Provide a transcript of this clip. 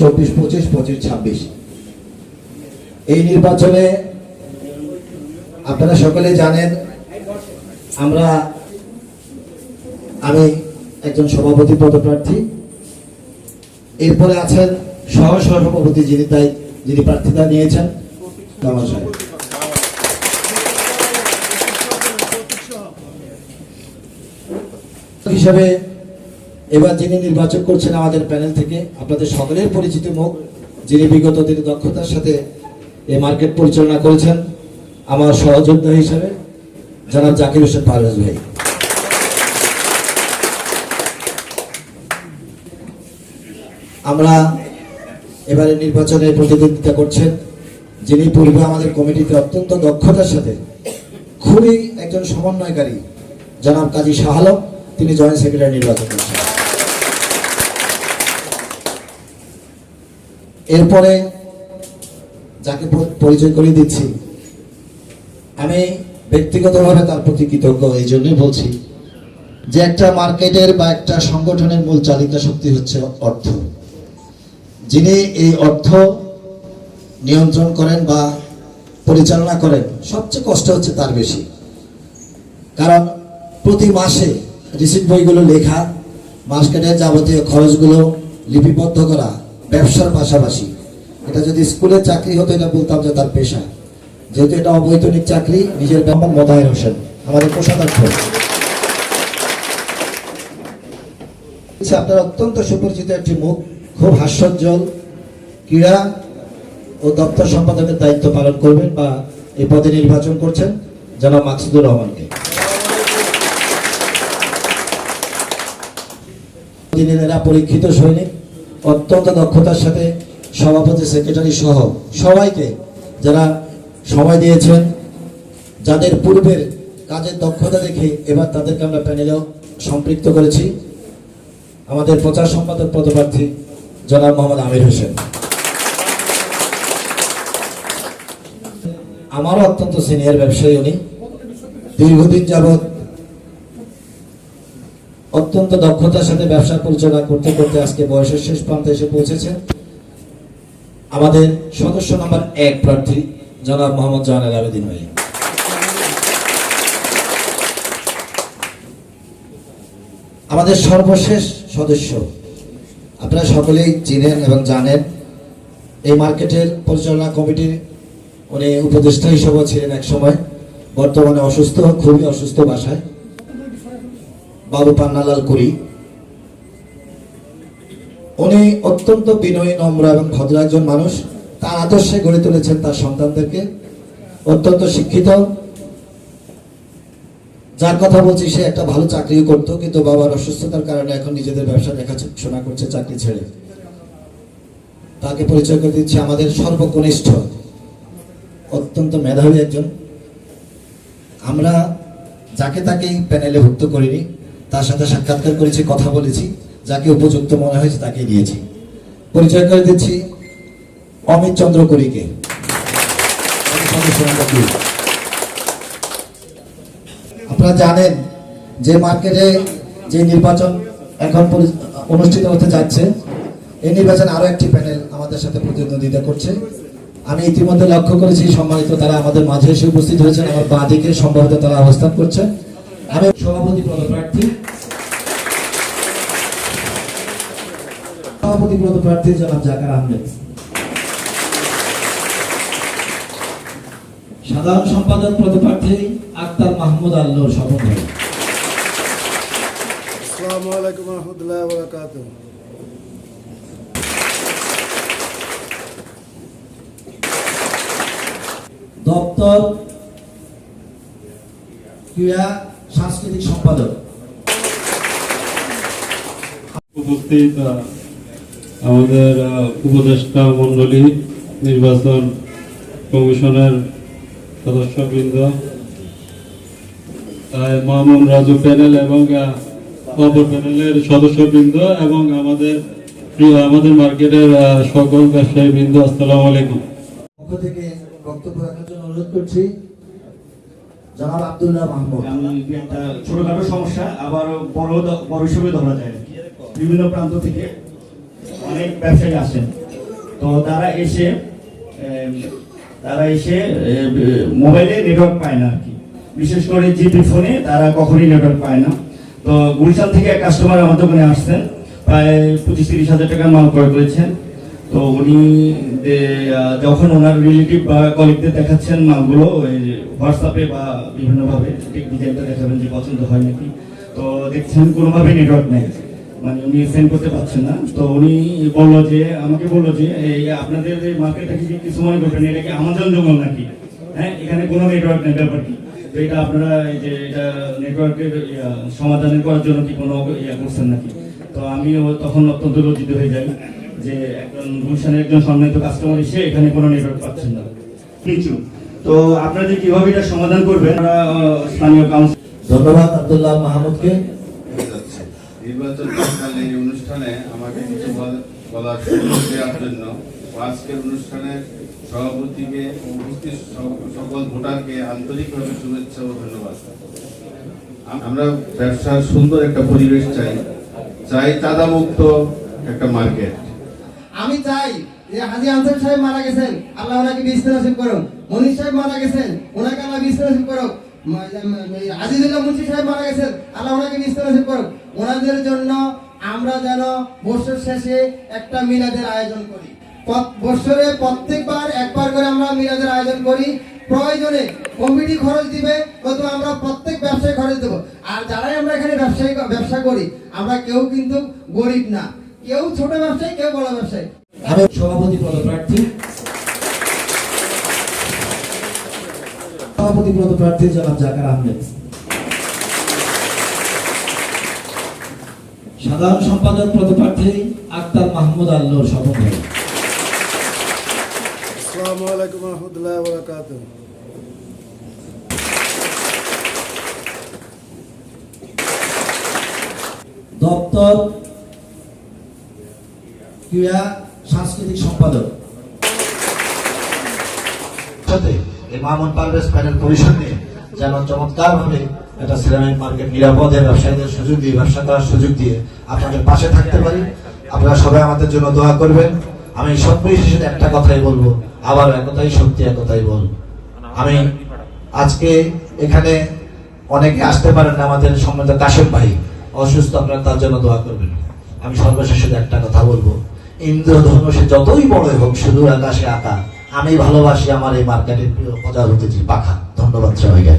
চব্বিশ, পঁচিশ পঁচিশ, ছাব্বিশ। এই নির্বাচনে আপনারা সকলে জানেন, আমরা, আমি একজন সভাপতি পদপ্রার্থী। এরপরে আছেন সহ সভাপতি যিনি, তাই যিনি প্রার্থিতা নিয়েছেন হিসাবে এবার যিনি নির্বাচন করছেন আমাদের প্যানেল থেকে, আপনাদের সকলের পরিচিত মুখ, যিনি বিগত দিনে দক্ষতার সাথে এই মার্কেট পরিচালনা করেছেন, আমার সহযোদ্ধা হিসাবে, জনাব জাকির হোসেন পারভেজ ভাই। আমরা এবারে নির্বাচনে প্রতিদ্বন্দ্বিতা করছেন, যিনি পূর্বে আমাদের কমিটিতে অত্যন্ত দক্ষতার সাথে খুবই একজন সমন্বয়কারী, জনাব কাজী শাহ আলম, তিনি জয়েন্ট সেক্রেটারি নির্বাচন করছেন। এরপরে যাকে পরিচয় করিয়ে দিচ্ছি, আমি ব্যক্তিগতভাবে তার প্রতি কৃতজ্ঞ, এই জন্যই বলছি যে একটা মার্কেটের বা একটা সংগঠনের মূল চালিকা শক্তি হচ্ছে অর্থ। যিনি এই অর্থ নিয়ন্ত্রণ করেন বা পরিচালনা করেন, সবচেয়ে কষ্ট হচ্ছে তার বেশি। কারণ প্রতি মাসে রিসিট বইগুলো লেখা, মার্কেটের যাবতীয় খরচগুলো লিপিবদ্ধ করা ব্যবসার পাশাপাশি, এটা যদি স্কুলের চাকরি হতো, এটা বলতাম যে তার পেশা। যেহেতু এটা অবৈতনিক চাকরি, নিজের ব্যাপার মোদায়ের হোসেন, আমাদের কোষাধ্যক্ষ। আপনার অত্যন্ত সুপরিচিত একটি মুখ, খুব হাস্যোজ্জ্বল ক্রীড়া ও দপ্তর সম্পাদকের দায়িত্ব পালন করবেন বা এই পদে নির্বাচন করছেন জনাব মাকসুদুর রহমানকে। এরা পরীক্ষিত সৈনিক। অত্যন্ত দক্ষতার সাথে সভাপতি সেক্রেটারি সহ সবাইকে যারা সময় দিয়েছেন, যাদের পূর্বের কাজের দক্ষতা দেখে এবার তাদেরকে আমরা প্যানেলেও সম্পৃক্ত করেছি। আমাদের প্রচার সম্পাদক পদপ্রার্থী জনাব মোহাম্মদ আমির হোসেন। আমারও অত্যন্ত সিনিয়র ব্যবসায়ী উনি। দীর্ঘদিন যাবৎ অত্যন্ত দক্ষতার সাথে ব্যবসা পরিচালনা করতে করতে আজকে বয়সের শেষ প্রান্তে এসে পৌঁছেছেন আমাদের সদস্য নাম্বার এক প্রার্থী, জনাব মোহাম্মদ জাহানাল আবেদিন ভাই। আমাদের সর্বশেষ সদস্য, আপনারা সকলেই চিনেন এবং জানেন, এই মার্কেটের পরিচালনা কমিটির উনি উপদেষ্টা হিসেবেও ছিলেন এক সময় বর্তমানে অসুস্থ, খুবই অসুস্থ বাসায়। বাবু পান্নালাল করি। উনি অত্যন্ত বিনয়ী, নম্র এবং ভদ্র একজন মানুষ। তার আদর্শে গড়ে তুলেছেন তার সন্তানদেরকে। অত্যন্ত শিক্ষিত। যার কথা বলছি, সে একটা ভালো চাকরিও করতো, কিন্তু বাবার অসুস্থতার কারণে এখন নিজেদের ব্যবসা দেখাশোনা করছে চাকরি ছেড়ে। তাকে পরিচয় করে দিচ্ছে আমাদের সর্বকনিষ্ঠ, অত্যন্ত মেধাবী একজন। আমরা যাকে তাকে এই প্যানেলে ভুক্ত করিনি তার সাথে সাক্ষাৎকার করেছি, কথা বলেছি, যাকে উপযুক্ত মনে হয়েছে তাকে নিয়েছি পরিচয় করে দিচ্ছি অমিত চন্দ্র করিকে আপনারা জানেন যে মার্কেটে যে নির্বাচন এখন অনুষ্ঠিত হতে যাচ্ছে, এই নির্বাচন আরও একটি প্যানেল আমাদের সাথে প্রতিদ্বন্দ্বিতা করছে। আমি ইতিমধ্যে লক্ষ্য করেছি, সম্মানিত তারা আমাদের মাঝে এসে উপস্থিত হয়েছেন, আমার বাঁ দিকে সম্ভবত তারা অবস্থান করছে আমি সভাপতি পদপ্রার্থী। সভাপতি পদপ্রার্থী জনাব জাকার আহমেদ। সাধারণ সম্পাদক পদপ্রার্থী আক্তার মাহমুদ আল্লোর স্বপন ভাই আসসালামু আলাইকুম রহমতুল্লাহ বরকাত দপ্তর ক্রীড়া সাংস্কৃতিক সম্পাদক। উপস্থিত আমাদের উপদেষ্টা মণ্ডলী নির্বাচন কমিশনের সদস্যবৃন্দ মামুন রাজু প্যানেল এবং অপর প্যানেলের সদস্যবৃন্দ এবং আমাদের প্রিয় আমাদের মার্কেটের সকল ব্যবসায়ী বৃন্দ আসসালাম আলাইকুম। পক্ষ থেকে বক্তব্য রাখার জন্য অনুরোধ করছি। জনাব আব্দুল্লাহ মাহমুদ। ছোটখাটো সমস্যা আবার বড় বড় হিসেবে ধরা যায়। বিভিন্ন প্রান্ত থেকে অনেক ব্যবসায়ী আসেন তো তারা এসে তারা এসে মোবাইলে নেটওয়ার্ক পায় না আর কি বিশেষ করে জিপি ফোনে তারা কখনই নেটওয়ার্ক পায় না। তো গুলশান থেকে এক কাস্টমার আমার দোকানে আসছেন, প্রায় পঁচিশ তিরিশ হাজার টাকার মাল ক্রয় করেছেন। তো উনি যখন ওনার রিলেটিভ বা কলিগদের দেখাচ্ছেন মালগুলো, ওই হোয়াটসঅ্যাপে বা বিভিন্নভাবে ঠিক ডিজাইনটা দেখাবেন যে পছন্দ হয় নাকি। তো দেখছেন কোনোভাবে নেটওয়ার্ক নেই। মানে উনি সেন্ড করতে পারছেন না। তো উনি বলল যে আমাকে বলল যে এই আপনাদের এই মার্কেটটা কি কিছু মনে করবেন এটা কি আমাজন জঙ্গল নাকি? হ্যাঁ এখানে কোনো নেটওয়ার্ক নেই ব্যাপার কি? তো এটা আপনারা এই যে এটা নেটওয়ার্কের সমাধান করার জন্য কি কোনো ইয়া করছেন নাকি? তো আমিও তখন অত্যন্ত লজ্জিত হয়ে যাই যে একজন গুলশানের একজন সম্মানিত কাস্টমার এসে এখানে কোনো নেটওয়ার্ক পাচ্ছেন না। কিছু। তো আপনারা যে কীভাবে এটা সমাধান করবেন আমরা স্থানীয় কাউন্সিল ধন্যবাদ আব্দুল্লাহ মাহমুদকে। নির্বাচনকালীন এই অনুষ্ঠানে আমাকে কিছু বলার সুযোগ দেওয়ার জন্য আজকের অনুষ্ঠানের সভাপতিকে উপস্থিত সকল ভোটারকে আন্তরিকভাবে শুভেচ্ছা ও ধন্যবাদ। আমরা ব্যবসার সুন্দর একটা পরিবেশ চাই। চাই চাঁদামুক্ত একটা মার্কেট। আমি চাই যে হাজি আনসার সাহেব মারা গেছেন, আল্লাহ ওনাকে নসিব করুন মনির সাহেব মারা গেছেন, ওনাকে আল্লাহ নসিব করুক। আজিজুল্লাহ মুন্সি সাহেব মারা গেছেন। আল্লাহ ওনাকে বিস্ত নসিব ওনাদের জন্য আমরা যেন বছর শেষে একটা মিলাদের আয়োজন করি। বছরে প্রত্যেকবার একবার করে আমরা মিলাদের আয়োজন করি। প্রয়োজনে কমিটি খরচ দিবে নতুবা আমরা প্রত্যেক ব্যবসায় খরচ দেবো। আর যারাই আমরা এখানে ব্যবসায়ী ব্যবসা করি, আমরা কেউ কিন্তু গরিব না। কেউ ছোট ব্যবসায়ী, কেউ বড় ব্যবসায়ী। সভাপতি পদপ্রার্থী সভাপতি পদপ্রার্থী জনাব জাকার আহমেদ। সাধারণ সম্পাদক পদপ্রার্থী আক্তার মাহমুদ আল্লোর শপথ আসসালামু আলাইকুম রহমতুল্লাহ বরকাত দপ্তর ক্রীড়া সাংস্কৃতিক সম্পাদক। সাথে আপনারা সবাই আমাদের জন্য দোয়া করবেন। আমি একটা কথাই বলব আবার একতাই শক্তি একতাই বল। আমি আজকে এখানে অনেকে আসতে পারেন আমাদের সম্মানিত কাশেম ভাই, অসুস্থ আপনারা তার জন্য দোয়া করবেন। আমি সর্বশেষে একটা কথা বলব, ইন্দ্রধনুষে যতই বড় হোক শুধু আকাশে আঁকা আমি ভালোবাসি আমার এই মার্কেটের প্রিয় প্রজাপতি পাখা ধন্যবাদ সবাইকে